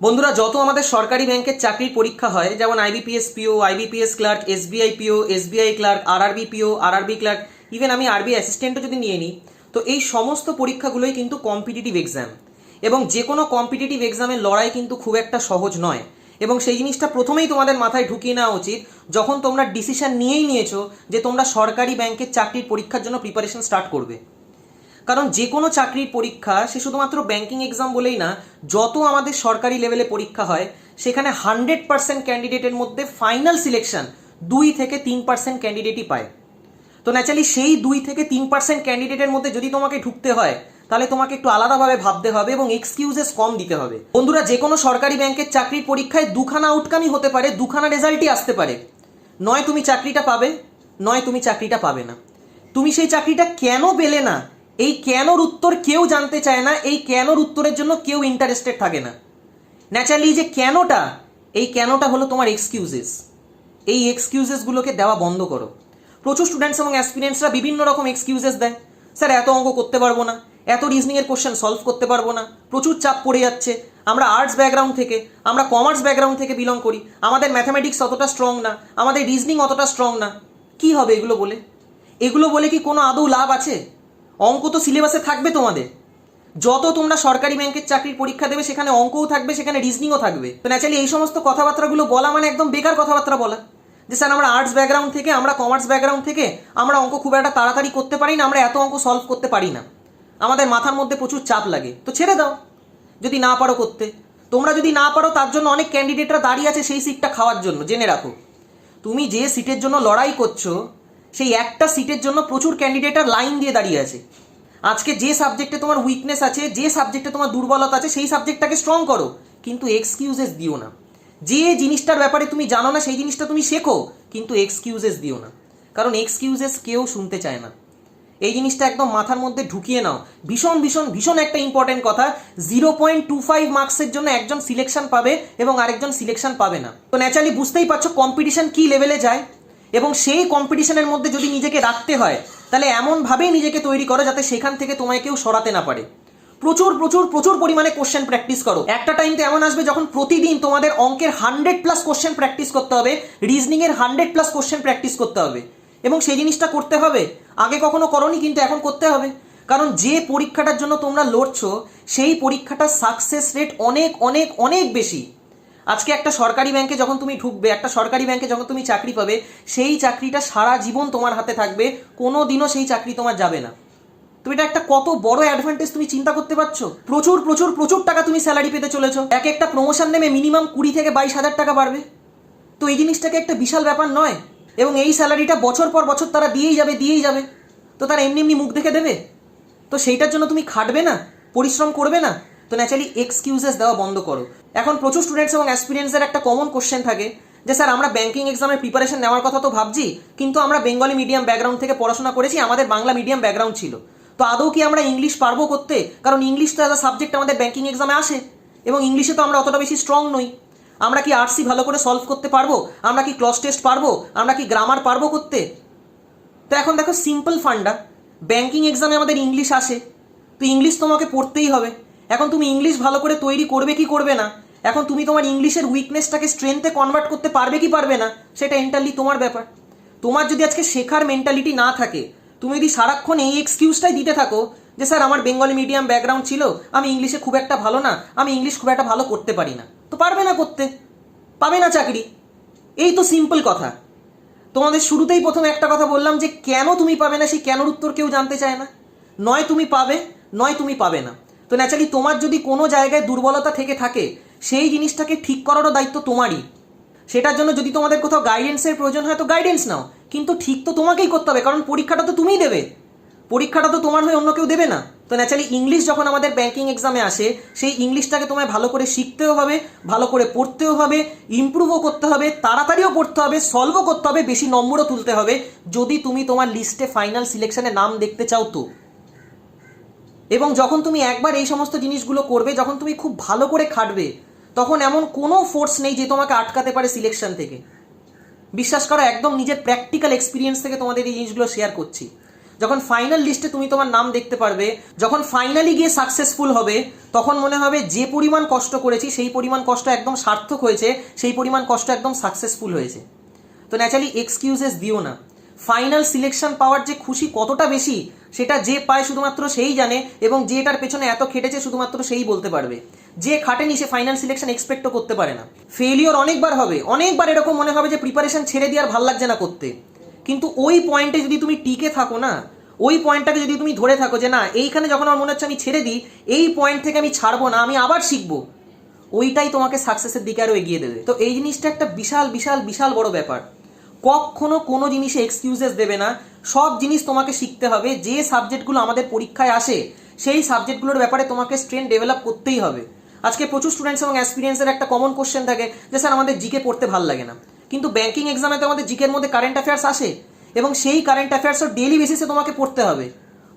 বন্ধুরা, যত আমাদের সরকারি ব্যাংকের চাকরির পরীক্ষা হয়, যেমন IBPS PO, IBPS clerk, SBI PO, SBI clerk, RRB PO, RRB clerk, even আমি আরবি অ্যাসিস্ট্যান্টও যদি নিয়ে নিই, তো এই সমস্ত পরীক্ষাগুলোই কিন্তু কম্পিটিটিভ এক্সাম। এবং যে কোনো কম্পিটিটিভ এক্সামের লড়াই কিন্তু খুব একটা সহজ নয়। এবং সেই জিনিসটা প্রথমেই তোমাদের মাথায় ঢুকিয়ে নেওয়া উচিত, যখন তোমরা ডিসিশন নিয়েই নিয়েছো যে তোমরা সরকারি ব্যাংকের চাকরির পরীক্ষার জন্য প্রিপারেশন স্টার্ট করবে। কারণ যে কোনো চাকরির পরীক্ষা, সে শুধুমাত্র ব্যাংকিং এক্সাম বলেই না, যত আমাদের সরকারি লেভেলে পরীক্ষা হয়, সেখানে হান্ড্রেড পার্সেন্ট ক্যান্ডিডেটের মধ্যে ফাইনাল সিলেকশন দুই থেকে তিন পার্সেন্ট ক্যান্ডিডেটই পায়। তো ন্যাচারালি সেই দুই থেকে তিন পার্সেন্ট ক্যান্ডিডেটের মধ্যে যদি তোমাকে ঢুকতে হয়, তাহলে তোমাকে একটু আলাদাভাবে ভাবতে হবে এবং এক্সকিউজেস কম দিতে হবে। বন্ধুরা, যে কোনো সরকারি ব্যাংকের চাকরির পরীক্ষায় দুখানা আউটকামই হতে পারে, দুখানা রেজাল্টই আসতে পারে। নয় তুমি চাকরিটা পাবে, নয় তুমি চাকরিটা পাবে না। তুমি সেই চাকরিটা কেন পেলে না? এই কেনর উত্তর কেউ জানতে চায় না, এই কেনর উত্তরের জন্য কেউ ইন্টারেস্টেড থাকে না। ন্যাচারালি যে কেনটা, এই কেনটা হলো তোমার এক্সকিউজেস এই এক্সকিউজেসগুলোকে দেওয়া বন্ধ করো। প্রচুর স্টুডেন্টস এবং অ্যাসপিরিয়েন্টসরা বিভিন্ন রকম এক্সকিউজেস দেয়। স্যার, এত অঙ্ক করতে পারব না, এত রিজনিংয়ের কোশ্চেন সলভ করতে পারব না, প্রচুর চাপ পড়ে যাচ্ছে। আমরা আর্টস ব্যাকগ্রাউন্ড থেকে, আমরা কমার্স ব্যাকগ্রাউন্ড থেকে বিলং করি। আমাদের ম্যাথামেটিক্স অতটা স্ট্রং না, আমাদের রিজনিং অতটা স্ট্রং না। কি হবে এগুলো বলে? এগুলো বলে কি কোনো আদৌ লাভ আছে? অঙ্ক তো সিলেবাসে থাকবে তোমাদের। যত তোমরা সরকারি ব্যাংকের চাকরির পরীক্ষা দেবে, সেখানে অঙ্কও থাকবে, সেখানে রিজনিংও থাকবে। তো ন্যাচারালি এই সমস্ত কথাবার্তাগুলো বলা মানে একদম বেকার কথাবার্তা বলা। যে স্যার, আমরা আর্টস ব্যাকগ্রাউন্ড থেকে, আমরা কমার্স ব্যাকগ্রাউন্ড থেকে, আমরা অঙ্ক খুব একটা তাড়াতাড়ি করতে পারি না, আমরা এত অঙ্ক সলভ করতে পারি না। আমাদের মাথার মধ্যে প্রচুর চাপ লাগে। তো ছেড়ে দাও। যদি না পারো করতে। তোমরা যদি না পারো, তার জন্য অনেক ক্যান্ডিডেটরা দাঁড়িয়ে আছে সেই সিটটা খাওয়ার জন্য। জেনে রাখো। তুমি যে সিটের জন্য লড়াই করছ সেই একটা সিটের জন্য প্রচুর ক্যান্ডিডেটরা লাইন দিয়ে দাঁড়িয়ে আছে। আজকে যে সাবজেক্টে তোমার উইকনেস আছে, যে সাবজেক্টে তোমার দুর্বলতা আছে, সেই সাবজেক্টটাকে স্ট্রং করো। কিন্তু এক্সকিউজেস দিও না। যে জিনিসটার ব্যাপারে তুমি জানো না, সেই জিনিসটা তুমি শেখো, কিন্তু এক্সকিউজেস দিও না। কারণ এক্সকিউজেস কেউ শুনতে চায় না। এই জিনিসটা একদম মাথার মধ্যে ঢুকিয়ে নাও। ভীষণ ভীষণ ভীষণ একটা ইম্পর্টেন্ট কথা। জিরো পয়েন্ট টু ফাইভ মার্কসের জন্য একজন সিলেকশন পাবে এবং আরেকজন সিলেকশন পাবে না। তো ন্যাচারালি বুঝতেই পারছ কম্পিটিশন কি লেভেলে যায়। এবং সেই কম্পিটিশনের মধ্যে যদি নিজেকে রাখতে হয়, তাহলে এমনভাবেই নিজেকে তৈরি করো যাতে সেখান থেকে তোমায় কেউ সরাতে না পারে। প্রচুর প্রচুর প্রচুর পরিমাণে কোশ্চেন প্র্যাকটিস করো। একটা টাইম তো এমন আসবে যখন প্রতিদিন তোমাদের অঙ্কের হান্ড্রেড প্লাস কোশ্চেন প্র্যাকটিস করতে হবে রিজনিং এর হান্ড্রেড প্লাস কোশ্চেন প্র্যাকটিস করতে হবে। এবং সেই জিনিসটা করতে হবে, আগে কখনো করনি, কিন্তু এখন করতে হবে। কারণ যে পরীক্ষাটার জন্য তোমরা লড়ছো, সেই পরীক্ষাটার সাকসেস রেট অনেক অনেক অনেক বেশি। আজকে একটা সরকারি ব্যাংকে যখন তুমি ঢুকবে, একটা সরকারি ব্যাংকে যখন তুমি চাকরি পাবে, সেই চাকরিটা সারা জীবন তোমার হাতে থাকবে কোনো দিনও সেই চাকরি তোমার যাবে না। তুমি এটা একটা কত বড় অ্যাডভান্টেজ তুমি চিন্তা করতে পারছ? প্রচুর প্রচুর প্রচুর টাকা তুমি স্যালারি পেতে চলেছো। এক একটা প্রমোশন নেমে মিনিমাম কুড়ি থেকে বাইশ হাজার টাকা বাড়বে। তো এই জিনিসটাকে একটা বিশাল ব্যাপার নয়। এবং এই স্যালারিটা বছর পর বছর তারা দিয়েই যাবে দিয়েই যাবে। তো তারা এমনি এমনি মুখ দেখে দেবে। তো সেইটার জন্য তুমি খাটবে না, পরিশ্রম করবে না। তো ন্যাচারালি এক্সকিউজেস দেওয়া বন্ধ করো। এখন প্রচুর স্টুডেন্টস এবং অ্যাসপিরিয়েন্সের একটা কমন কোশ্চেন থাকে যে, স্যার, আমরা ব্যাংকিং এক্সামের প্রিপারেশন নেওয়ার কথা তো ভাবছি, কিন্তু আমরা বেঙ্গলি মিডিয়াম ব্যাকগ্রাউন্ড থেকে পড়াশোনা করেছি, আমাদের বাংলা মিডিয়াম ব্যাকগ্রাউন্ড ছিল। তো আদৌ কি আমরা ইংলিশ পারব করতে? কারণ ইংলিশ তো আ সাবজেক্ট আমাদের ব্যাংকিং এক্সামে আসে, এবং ইংলিশে তো আমরা অতটা বেশি স্ট্রং নই। আমরা কি আর্টসি ভালো করে সলভ করতে পারব? আমরা কি ক্লস টেস্ট পারব? আমরা কি গ্রামার পারব করতে? তো এখন দেখো সিম্পল ফান্ডা ব্যাংকিং এক্সামে আমাদের ইংলিশ আসে। তো ইংলিশ তোমাকে পড়তেই হবে। এখন তুমি ইংলিশ ভালো করে তৈরি করবে কি করবে না? এখন তুমি তোমার ইংলিশের উইকনেসটাকে স্ট্রেংথে কনভার্ট করতে পারবে কি পারবে না, সেটা এন্টারলি তোমার ব্যাপার। তোমার যদি আজকে শেখার মেন্টালিটি না থাকে, তুমি যদি সারাক্ষণ এই এক্সকিউজটাই দিতে থাকো যে, স্যার, আমার বেঙ্গলি মিডিয়াম ব্যাকগ্রাউন্ড ছিল, আমি ইংলিশে খুব একটা ভালো না, আমি ইংলিশ খুব একটা ভালো করতে পারি না। তো পারবে না করতে। পাবে না চাকরি। এই তো সিম্পল কথা। তোমাদের শুরুতেই প্রথম একটা কথা বললাম যে, কেন তুমি পাবে না, সেই কেনর উত্তর কেউ জানতে চায় না। নয় তুমি পাবে, নয় তুমি পাবে না। তো ন্যাচারালি তোমার যদি কোনো জায়গায় দুর্বলতা থেকে থাকে সেই জিনিসটাকে ঠিক করারও দায়িত্ব তোমারই। সেটার জন্য যদি তোমাদের কোথাও গাইডেন্সের প্রয়োজন হয়, তো গাইডেন্স নাও। কিন্তু ঠিক তো তোমাকেই করতে হবে, কারণ পরীক্ষাটা তো তুমিই দেবে। পরীক্ষাটা তো তোমার হয়ে অন্য কেউ দেবে না। তো ন্যাচারালি ইংলিশ যখন আমাদের ব্যাংকিং এক্সামে আসে, সেই ইংলিশটাকে তোমায় ভালো করে শিখতেও হবে, ভালো করে পড়তেও হবে ইমপ্রুভও করতে হবে, তাড়াতাড়িও পড়তে হবে সলভও করতে হবে, বেশি নম্বরও তুলতে হবে, যদি তুমি তোমার লিস্টে ফাইনাল সিলেকশনে নাম দেখতে চাও তো। এবং যখন তুমি একবার এই সমস্ত জিনিসগুলো করবে, যখন তুমি খুব ভালো করে খাটবে তখন এমন কোনো ফোর্স নেই যে তোমাকে আটকাতে পারে সিলেকশন থেকে। বিশ্বাস করো, একদম নিজের প্র্যাকটিক্যাল এক্সপিরিয়েন্স থেকে তোমাদের এই জিনিসগুলো শেয়ার করছি। যখন ফাইনাল লিস্টে তুমি তোমার নাম দেখতে পারবে, যখন ফাইনালি গিয়ে সাকসেসফুল হবে, তখন মনে হবে যে পরিমাণ কষ্ট করেছি, সেই পরিমাণ কষ্ট একদম সার্থক হয়েছে, সেই পরিমাণ কষ্ট একদম সাকসেসফুল হয়েছে। তো ন্যাচারালি এক্সকিউজেস দিও না। ফাইনাল সিলেকশন পাওয়ার যে খুশি কতটা বেশি, সেটা যে পায় শুধুমাত্র সেই জানে এবং যে এটার পেছনে এত খেটেছে শুধুমাত্র সেই বলতে পারবে। যে খাটেনি সে ফাইনাল সিলেকশন এক্সপেক্টও করতে পারে না। ফেলিওর অনেকবার হবে। অনেকবার এরকম মনে হবে যে প্রিপারেশন ছেড়ে দিয়ে আর ভালো লাগছে না করতে। কিন্তু ওই পয়েন্টে যদি তুমি টিকে থাকো না, ওই পয়েন্টটাকে যদি তুমি ধরে থাকো যে না, এইখানে যখন আমার মনে হচ্ছে আমি ছেড়ে দিই, এই পয়েন্ট থেকে আমি ছাড়বো না, আমি আবার শিখব, ওইটাই তোমাকে সাকসেসের দিকে আরও এগিয়ে দেবে। তো এই জিনিসটা একটা বিশাল বিশাল বিশাল বড় ব্যাপার। কখনো কোনো জিনিসে এক্সকিউজেস দেবে না। সব জিনিস তোমাকে শিখতে হবে। যে সাবজেক্টগুলো আমাদের পরীক্ষায় আসে, সেই সাবজেক্টগুলোর ব্যাপারে তোমাকে স্ট্রেন ডেভেলপ করতেই হবে। আজকে প্রচুর স্টুডেন্টস এবং এক্সপিরিয়েন্সের একটা কমন কোশ্চেন থাকে যে, স্যার, আমাদের জিকে পড়তে ভালো লাগে না। কিন্তু ব্যাঙ্কিং এক্সামে তো আমাদের জিকের মধ্যে কারেন্ট অ্যাফেয়ার্স আসে এবং সেই কারেন্ট অ্যাফেয়ার্সও ডেলি বেসিসে তোমাকে পড়তে হবে।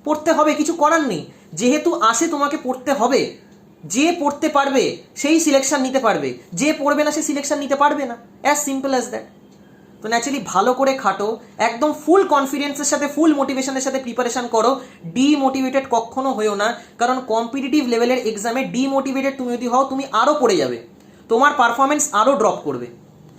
পড়তে হবে, কিছু করার নেই। যেহেতু আসে তোমাকে পড়তে হবে, যে পড়তে পারবে সেই সিলেকশন নিতে পারবে। যে পড়বে না, সে সিলেকশন নিতে পারবে না। অ্যাজ সিম্পল অ্যাজ দ্যাট তো ন্যাচারালি ভালো করে খাটো, একদম ফুল কনফিডেন্সের সাথে ফুল মোটিভেশনের সাথে প্রিপারেশন করো। ডিমোটিভেটেড কখনো হয়েও না, কারণ কম্পিটিটিভ লেভেলের এক্সামে ডিমোটিভেটেড তুমি যদি হও, তুমি আরও পড়ে যাবে। তোমার পারফরমেন্স আরও ড্রপ করবে।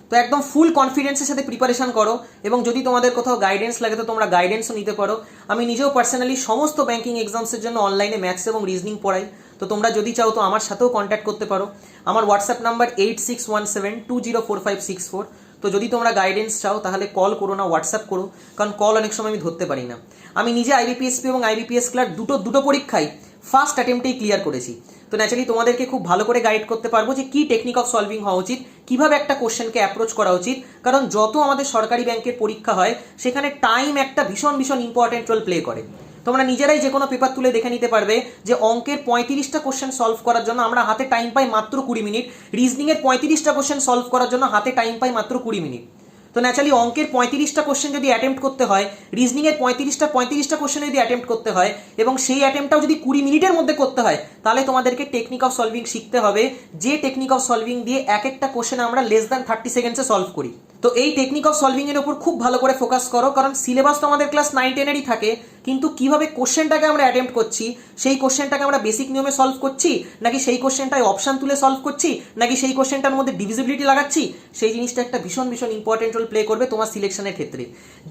তো একদম ফুল কনফিডেন্সের সাথে প্রিপারেশন করো, এবং যদি তোমাদের কোথাও গাইডেন্স লাগে, তো তোমরা গাইডেন্সও নিতে পারো। আমি নিজেও পার্সোনালি সমস্ত ব্যাঙ্কিং এক্সামসের জন্য অনলাইনে ম্যাথস এবং রিজনিং পড়াই। তো তোমরা যদি চাও, তো আমার সাথেও কন্ট্যাক্ট করতে পারো। আমার WhatsApp number eight six one seven two zero four five six four তো যদি তোমরা গাইডেন্স চাও, তাহলে কল করো না হোয়াটসঅ্যাপ করো, কারণ কল অনেক সময় আমি ধরতে পারি না। আমি নিজে আইবিপিএসপি এবং আইবিপিএস ক্লার দুটো দুটো পরীক্ষাই ফার্স্ট অ্যাটেম্পটেই ক্লিয়ার করেছি। তো ন্যাচারালি তোমাদেরকে খুব ভালো করে গাইড করতে পারব যে কি টেকনিক অফ সলভিং হওয়া উচিত, কীভাবে একটা কোশ্চেনকে অ্যাপ্রোচ করা উচিত, কারণ যত আমাদের সরকারি ব্যাংকের পরীক্ষা হয়, সেখানে টাইম একটা ভীষণ ভীষণ ইম্পর্টেন্ট রোল প্লে করে। তোমরা নিজেরাই যে কোনো পেপার তুলে দেখে নিতে পারবে যে অঙ্কের পঁয়ত্রিশটা কোশ্চেন সলভ করার জন্য আমরা হাতে টাইম পাই মাত্র কুড়ি মিনিট। রিজনিংয়ের পঁয়ত্রিশটা কোশ্চেন সলভ করার জন্য হাতে টাইম পাই মাত্র কুড়ি মিনিট। তো ন্যাচারালি অঙ্কের পঁয়ত্রিশটা কোশ্চেন যদি অ্যাটেম্প্ট করতে হয় রিজনিংয়ের পঁয়ত্রিশটা পঁয়ত্রিশটা কোশ্চেন যদি অ্যাটেম্প্ট করতে হয় এবং সেই অ্যাটেম্পটাও যদি কুড়ি মিনিটের মধ্যে করতে হয়, তাহলে তোমাদেরকে টেকনিক অফ সলভিং শিখতে হবে। যে টেকনিক অফ সলভিং দিয়ে এক একটা কোশ্চেন আমরা লেস দ্যান থার্টি সেকেন্ডসে সলভ করি। তো এই টেকনিক অফ সলভিং এর উপর খুব ভালো করে ফোকাস করো, কারণ সিলেবাস তো আমাদের ক্লাস নাইন টেনেরই থাকে, কিন্তু কীভাবে কোশ্চেনটাকে আমরা অ্যাটেম্প্ট করছি? সেই কোশ্চেনটাকে আমরা বেসিক নিয়মে সলভ করছি? নাকি সেই কোশ্চেনটায় অপশন তুলে সলভ করছি? নাকি সেই কোশ্চেনটার মধ্যে ডিভিজিবিলিটি লাগাচ্ছি? সেই জিনিসটা একটা ভীষণ ভীষণ ইম্পর্টেন্ট রোল প্লে করবে তোমার সিলেকশনের ক্ষেত্রে।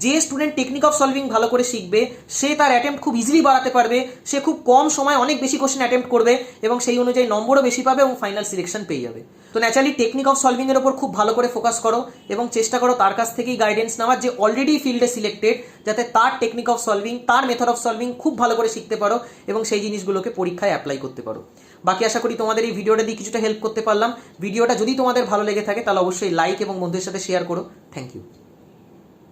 যে স্টুডেন্ট টেকনিক অফ সলভিং ভালো করে শিখবে, সে তার অ্যাটেম্প্ট খুব ইজিলি বাড়াতে পারবে, সে খুব কম সময় অনেক বেশি কোশ্চেন অ্যাটেম্প্ট করবে, এবং সেই অনুযায়ী নম্বরও বেশি পাবে এবং ফাইনাল সিলেকশন পেয়ে যাবে। তো ন্যাচারালি টেকনিক অফ সলভিং এর উপর খুব ভালো করে ফোকাস করো, এবং চেষ্টা করো তার কাছ থেকেই গাইডেন্স নেওয়ার, যে অলরেডি ফিল্ডে সিলেক্টেড যাতে তার টেকনিক অফ সলভিং তার মেথড অফ সলভিং খুব ভালো করে শিখতে পারো এবং সেই জিনিসগুলোকে পরীক্ষায় অ্যাপ্লাই করতে পারো। বাকি আশা করি তোমাদের এই ভিডিওটা দিয়ে কিছুটা হেল্প করতে পারলাম। ভিডিওটা যদি তোমাদের ভালো লেগে থাকে, তাহলে অবশ্যই লাইক এবং বন্ধুদের সাথে শেয়ার করো। Thank you